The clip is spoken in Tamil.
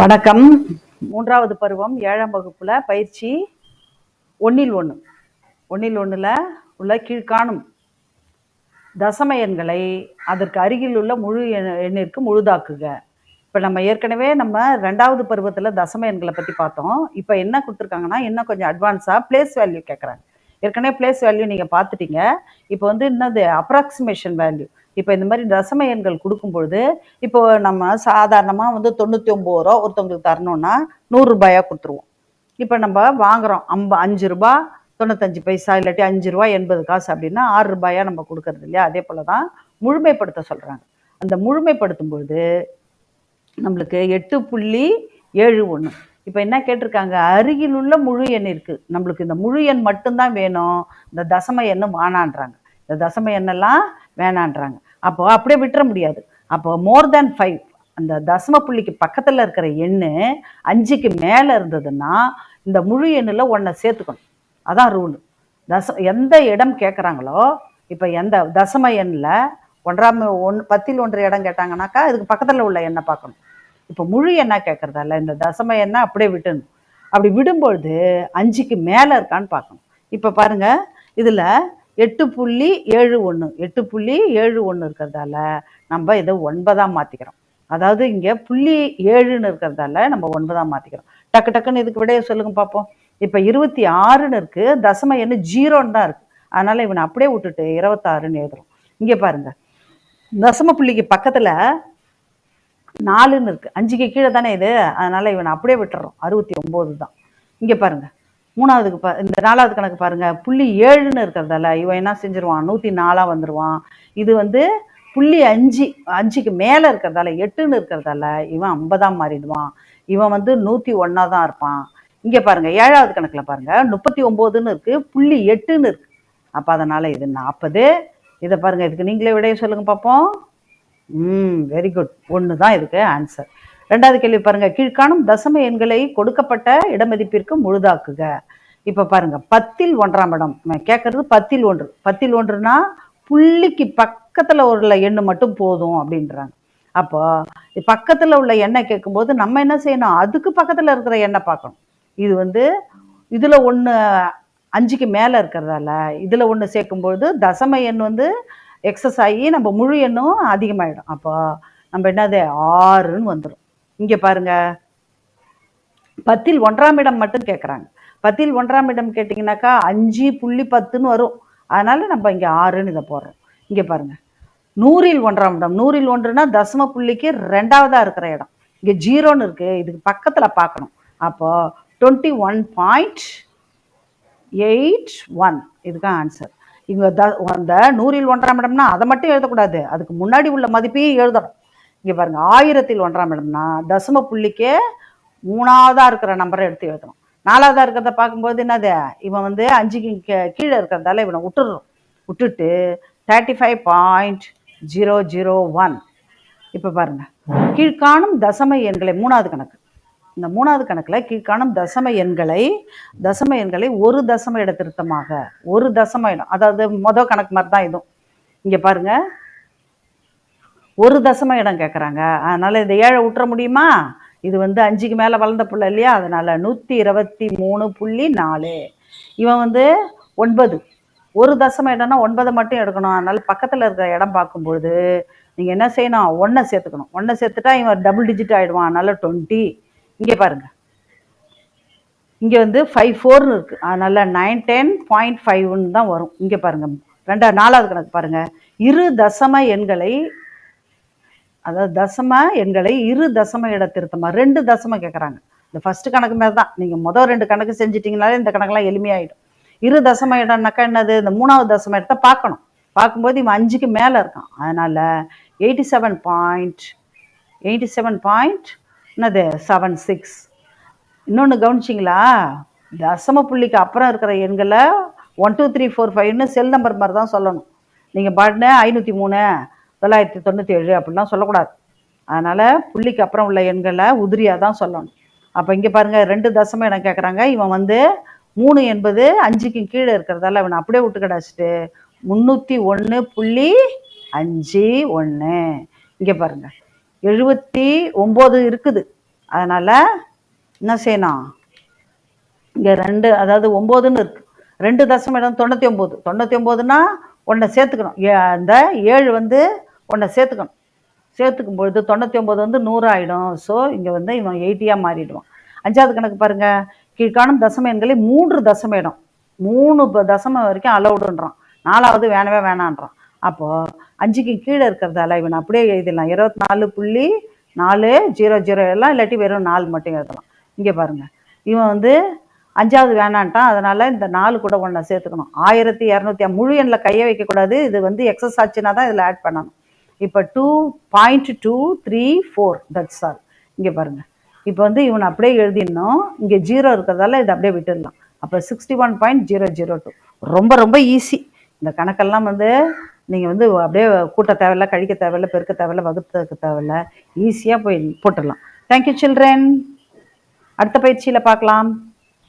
வணக்கம். மூன்றாவது பருவம் ஏழாம் வகுப்புல பயிற்சி ஒன்னில் ஒன்று ஒன்னில் ஒன்றில் உள்ள கீழ்காணும் தசம எண்களை அதற்கு அருகில் உள்ள முழு எண்ணிற்கு முழுதாக்குக. இப்போ நம்ம ஏற்கனவே நம்ம ரெண்டாவது பருவத்தில் தசம எண்களை பற்றி பார்த்தோம். இப்போ என்ன கொடுத்துருக்காங்கன்னா இன்னும் கொஞ்சம் அட்வான்ஸாக பிளேஸ் வேல்யூ கேட்குறாங்க ஏற்கனவே பிளேஸ் வேல்யூ நீங்கள் பார்த்துட்டீங்க. இப்போ வந்து என்னது? அப்ராக்சிமேஷன் வேல்யூ இப்போ இந்த மாதிரி தசம எண்கள் கொடுக்கும்பொழுது இப்போ நம்ம சாதாரணமாக வந்து தொண்ணூற்றி ஒம்பது ரூபா ஒருத்தவங்களுக்கு தரணும்னா நூறுரூபாயாக கொடுத்துருவோம். இப்போ நம்ம வாங்குறோம் அம்ப அஞ்சு ரூபா தொண்ணூத்தஞ்சு பைசா இல்லாட்டி அஞ்சு ரூபா எண்பது காசு அப்படின்னா ஆறு ரூபாயா நம்ம கொடுக்கறது இல்லையா? அதே போல் தான் முழுமைப்படுத்த சொல்கிறாங்க அந்த முழுமைப்படுத்தும் பொழுது நம்மளுக்கு எட்டு புள்ளி ஏழு ஒன்று இப்போ என்ன கேட்டிருக்காங்க? அருகில் உள்ள முழு எண் இருக்குது நம்மளுக்கு இந்த முழு எண் மட்டும்தான் வேணும். இந்த தசம எண்ணு வானான்றாங்க இந்த தசம எண்ணெல்லாம் வேணான்றாங்க. அப்போ அப்படியே விட்டுற முடியாது. அப்போ மோர் தேன் ஃபைவ் அந்த தசம புள்ளிக்கு பக்கத்தில் இருக்கிற எண்ணு அஞ்சுக்கு மேலே இருந்ததுன்னா இந்த முழு எண்ணில் ஒன்றை சேர்த்துக்கணும். அதான் ரூல் தச எந்த இடம் கேட்குறாங்களோ இப்போ எந்த தசம எண்ணில் ஒன்றாம் ஒன் பத்தில் ஒன்று இடம் கேட்டாங்கனாக்கா இதுக்கு பக்கத்தில் உள்ள எண்ணை பார்க்கணும். இப்போ முழு எண்ணா கேட்குறதால இந்த தசம எண்ணை அப்படியே விட்டுணும் அப்படி விடும்பொழுது அஞ்சுக்கு மேலே இருக்கான்னு பார்க்கணும். இப்போ பாருங்கள் இதில் எட்டு புள்ளி ஏழு ஒன்று எட்டு புள்ளி ஏழு ஒன்று இருக்கிறதால நம்ம இதை ஒன்பதாக மாற்றிக்கிறோம் அதாவது இங்கே புள்ளி ஏழுன்னு இருக்கிறதால நம்ம ஒன்பதாக மாற்றிக்கிறோம் டக்கு டக்குன்னு இதுக்கு விடைய சொல்லுங்க பார்ப்போம் இப்போ இருபத்தி ஆறுன்னு இருக்குது தசம எண்ணு ஜீரோன்னு தான் இருக்குது அதனால் இவனை அப்படியே விட்டுட்டு இருபத்தாறுன்னு எழுதுறோம். இங்கே பாருங்க. தசம புள்ளிக்கு பக்கத்தில் நாலுன்னு இருக்குது அஞ்சுக்கு கீழே தானே இது? அதனால் இவனை அப்படியே விட்டுறோம். அறுபத்தி ஒம்பது தான். இங்கே பாருங்கள் மூணாவதுக்கு பா இந்த நாலாவது கணக்கு பாருங்க. புள்ளி ஏழுன்னு இருக்கிறதால இவன் என்ன செஞ்சிருவான்? நூற்றி நாலாக வந்துடுவான் இது வந்து புள்ளி அஞ்சு அஞ்சுக்கு மேலே இருக்கிறதால எட்டுன்னு இருக்கிறதால இவன் ஐம்பதாம் மாறிடுவான். இவன் வந்து நூற்றி ஒன்றா தான் இருப்பான். இங்கே பாருங்க ஏழாவது கணக்கில் பாருங்கள் முப்பத்தி ஒம்போதுன்னு இருக்குது புள்ளி எட்டுன்னு இருக்கு. அப்போ அதனால் இது நாற்பது இதை பாருங்கள் இதுக்கு நீங்களே விடைய சொல்லுங்கள் பார்ப்போம் ம் வெரி குட் ஒன்று தான் இதுக்கு ஆன்சர் ரெண்டாவது கேள்வி பாருங்க. கீழ்காணும் தசம எண்களை கொடுக்கப்பட்ட இடமதிப்பிற்கு முழுதாக்குக. இப்போ பாருங்க. பத்தில் ஒன்றாம் இடம். கேட்கறது பத்தில் ஒன்று. பத்தில் ஒன்றுனா புள்ளிக்கு பக்கத்தில் உள்ள எண்ணு மட்டும் போதும் அப்படின்றாங்க. அப்போ பக்கத்தில் உள்ள எண்ணெய் கேட்கும்போது நம்ம என்ன செய்யணும்? அதுக்கு பக்கத்தில் இருக்கிற எண்ணெய் பார்க்கணும். இது வந்து இதில் ஒன்று அஞ்சுக்கு மேலே இருக்கிறதால இதில் ஒன்று சேர்க்கும்பொழுது தசம எண் வந்து எக்ஸஸ் ஆகி நம்ம முழு எண்ணும் அதிகமாகிடும் அப்போ நம்ம என்னது? ஆறுன்னு வந்துடும் இங்கே பாருங்க. பத்தில் ஒன்றாம் இடம் மட்டும் கேட்குறாங்க பத்தில் ஒன்றாம் இடம் கேட்டிங்கனாக்கா அஞ்சு புள்ளி பத்துன்னு வரும். அதனால நம்ம இங்கே ஆறுன்னு இதை போடுறோம். இங்கே பாருங்க. நூறில் ஒன்றாம் இடம். நூறில் ஒன்றுனா தசம புள்ளிக்கு ரெண்டாவதாக இருக்கிற இடம். இங்கே ஜீரோன்னு இருக்குது இதுக்கு பக்கத்தில் பார்க்கணும். அப்போ twenty one point eight one இதுதான் ஆன்சர் இங்கே த அந்த நூறில் ஒன்றாம் இடம்னா அதை மட்டும் எழுதக்கூடாது. அதுக்கு முன்னாடி உள்ள மதிப்பையும் எழுதணும். இங்கே பாருங்கள் ஆயிரத்தில் ஒன்றாம் இடம்னா தசம புள்ளிக்கே மூணாவதாக இருக்கிற நம்பரை எடுத்து எழுதணும். நாலாவதாக இருக்கிறத பார்க்கும்போது என்னது? இவன் வந்து அஞ்சுக்கு கீ- கீழே இருக்கிறதால இவனை விட்டுடுறோம் விட்டுட்டு thirty five point zero zero one இப்போ பாருங்க கீழ்காணும் தசம எண்களை மூணாவது கணக்கு. இந்த மூணாவது கணக்கில் கீழ்காணும் தசம எண்களை தசம எண்களை ஒரு தசம இடத்திருத்தமாக ஒரு தசம இடம். அதாவது மொதல் கணக்கு மாதிரி தான் இதுவும். இங்கே பாருங்கள் ஒரு தசம இடம் கேட்குறாங்க அதனால் இந்த ஏழை விட்டுற முடியுமா? இது வந்து அஞ்சுக்கு மேலே வளர்ந்த புள்ள இல்லையா? அதனால் நூற்றி இருபத்தி மூணு புள்ளி நாலு. இவன் வந்து ஒன்பது. ஒரு தசம இடம்னா ஒன்பதை மட்டும் எடுக்கணும். அதனால் பக்கத்தில் இருக்கிற இடம் பார்க்கும்பொழுது நீங்கள் என்ன செய்யணும்? ஒன்றை சேர்த்துக்கணும். ஒன்றை சேர்த்துட்டா இவன் டபுள் டிஜிட் ஆகிடுவான் அதனால் டுவெண்ட்டி இங்கே பாருங்கள் இங்கே வந்து ஃபைவ் ஃபோர்னு இருக்குது அதனால் நைன் டென் பாயிண்ட் ஃபைவ்னு தான் வரும். இங்கே பாருங்கள் ரெண்டா நாலாவது கணக்கு பாருங்கள் இரு தசம எண்களை அதாவது தசம எண்களை இரு தசம இடத்திருத்தமா ரெண்டு தசம கேட்குறாங்க இந்த ஃபர்ஸ்ட் கணக்கு மாதிரி தான் நீங்கள் மொதல் ரெண்டு கணக்கு செஞ்சிட்டிங்கனாலே இந்த கணக்கெல்லாம் எளிமையாயிடும். இரு தசம இடம்னாக்கா என்னது? இந்த மூணாவது தசம இடத்தை பார்க்கணும். பார்க்கும்போது இவன் அஞ்சுக்கு மேலே இருக்கான். அதனால் eighty seven point eighty seven point என்னது? செவன் சிக்ஸ் இன்னொன்று கவனிச்சிங்களா? தசம புள்ளிக்கு அப்புறம் இருக்கிற எண்களை ஒன் டூ த்ரீ ஃபோர் ஃபைவ்னு செல் நம்பர் மாதிரி தான் சொல்லணும். நீங்கள் பாட்டுன்னு ஐநூற்றி மூணு தொள்ளாயிரத்தி தொண்ணூற்றி ஏழு அப்படிலாம் சொல்லக்கூடாது. அதனால் புள்ளிக்கு அப்புறம் உள்ள எண்களை உதிரியாக தான் சொல்லணும். அப்போ இங்கே பாருங்கள் ரெண்டு தசமம் இடம் கேட்குறாங்க இவன் வந்து மூணு என்பது அஞ்சுக்கு கீழே இருக்கிறதால இவனை அப்படியே விட்டு கிடாச்சிட்டு. முந்நூற்றி ஒன்று புள்ளி அஞ்சு ஒன்று இங்கே பாருங்கள் எழுபத்தி ஒம்பது இருக்குது. அதனால் என்ன செய்யணும்? இங்கே ரெண்டு அதாவது ஒம்போதுன்னு இருக்குது ரெண்டு தசம இடம் தொண்ணூற்றி ஒம்பது. தொண்ணூற்றி ஒம்போதுன்னா ஒன்றை சேர்த்துக்கணும். ஏ அந்த ஏழு வந்து ஒன்றை சேர்த்துக்கணும். சேர்த்துக்கும் பொழுது தொண்ணூற்றி ஒம்பது வந்து நூறு ஆகிடும் ஸோ இங்கே வந்து இவன் எயிட்டியாக மாறிடுவான். அஞ்சாவது கணக்கு பாருங்கள் கீழ்காணும் தசம எண்களை மூன்று தசம இடம் மூணு ப- தசமம் வரைக்கும் அலவுடுன்றான் நாலாவது வேணவே வேணான்றான். அப்போது அஞ்சுக்கு கீழே இருக்கிறதால இவன் அப்படியே எழுதிடலாம். இருபத்தி நாலு புள்ளி நாலு ஜீரோ ஜீரோ எல்லாம் இல்லாட்டி வெறும் நாலு மட்டும் எழுதலாம். இங்கே பாருங்கள் இவன் வந்து அஞ்சாவது வேணான்ட்டான். அதனால் இந்த நாலு கூட ஒன்றை சேர்த்துக்கணும். ஆயிரத்தி இரநூத்தி முழு எண்ணில் கையை வைக்கக்கூடாது. இது வந்து எக்ஸஸ் ஆச்சுன்னா தான் இதில் ஆட் பண்ணணும். இப்போ two point two three four that's all இங்கே பாருங்கள் இப்போ வந்து இவனை அப்படியே எழுதிடணும். இங்கே ஜீரோ இருக்கிறதால இதை அப்படியே விட்டுடலாம். அப்போ sixty one point zero zero two ரொம்ப ரொம்ப ஈஸி இந்த கணக்கெல்லாம் வந்து நீங்கள் வந்து அப்படியே கூட்ட தேவையில்ல கழிக்க தேவையில்ல பெருக்க தேவையில்ல வகுத்ததுக்கு தேவையில்ல. ஈஸியாக போய் போட்டுடலாம். தேங்க்யூ சில்ட்ரன் அடுத்த பயிற்சியில் பார்க்கலாம்.